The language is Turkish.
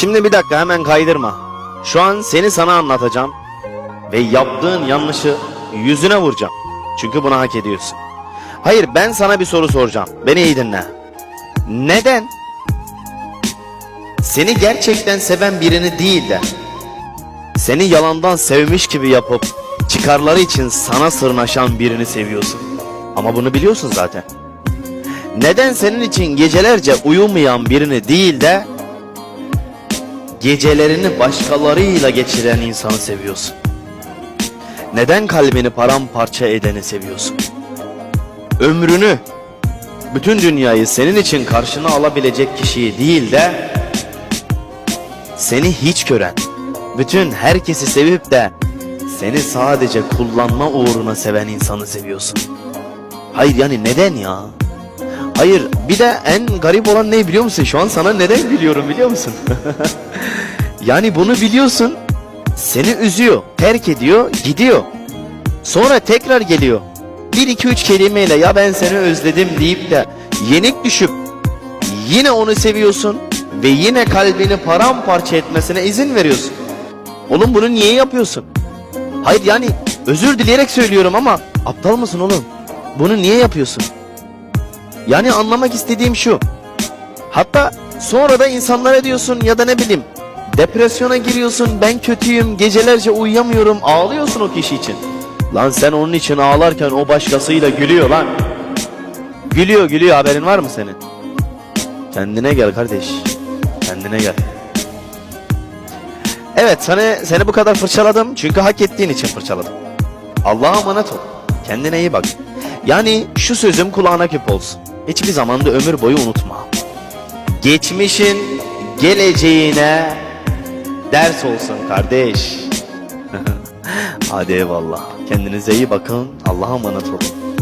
Şimdi bir dakika hemen kaydırma. Şu an seni sana anlatacağım. Ve yaptığın yanlışı yüzüne vuracağım. Çünkü bunu hak ediyorsun. Hayır ben sana bir soru soracağım. Beni iyi dinle. Neden? Seni gerçekten seven birini değil de seni yalandan sevmiş gibi yapıp çıkarları için sana sırnaşan birini seviyorsun. Ama bunu biliyorsun zaten. Neden senin için gecelerce uyumayan birini değil de gecelerini başkalarıyla geçiren insanı seviyorsun? Neden kalbini paramparça edeni seviyorsun? Ömrünü, bütün dünyayı senin için karşına alabilecek kişiyi değil de seni hiç gören, bütün herkesi sevip de seni sadece kullanma uğruna seven insanı seviyorsun. Hayır yani neden ya? Hayır bir de en garip olan ne biliyor musun? Şu an sana neden gülüyorum biliyor musun? yani bunu biliyorsun. Seni üzüyor, terk ediyor, gidiyor. Sonra tekrar geliyor. Bir iki üç kelimeyle ya ben seni özledim deyip de yenik düşüp yine onu seviyorsun ve yine kalbini paramparça etmesine izin veriyorsun. Oğlum bunu niye yapıyorsun? Hayır yani özür dileyerek söylüyorum ama aptal mısın oğlum? Bunu niye yapıyorsun? Yani anlamak istediğim şu. Hatta sonra da insanlara diyorsun ya da ne bileyim depresyona giriyorsun ben kötüyüm gecelerce uyuyamıyorum ağlıyorsun o kişi için. Lan sen onun için ağlarken o başkasıyla gülüyor lan. Gülüyor gülüyor haberin var mı senin? Kendine gel kardeş. Kendine gel. Evet seni, seni bu kadar fırçaladım çünkü hak ettiğin için fırçaladım. Allah'a emanet ol. Kendine iyi bak. Yani şu sözüm kulağına küp olsun. Hiçbir zaman da ömür boyu unutma. Geçmişin geleceğine ders olsun kardeş. Hadi eyvallah. Kendinize iyi bakın. Allah'a emanet olun.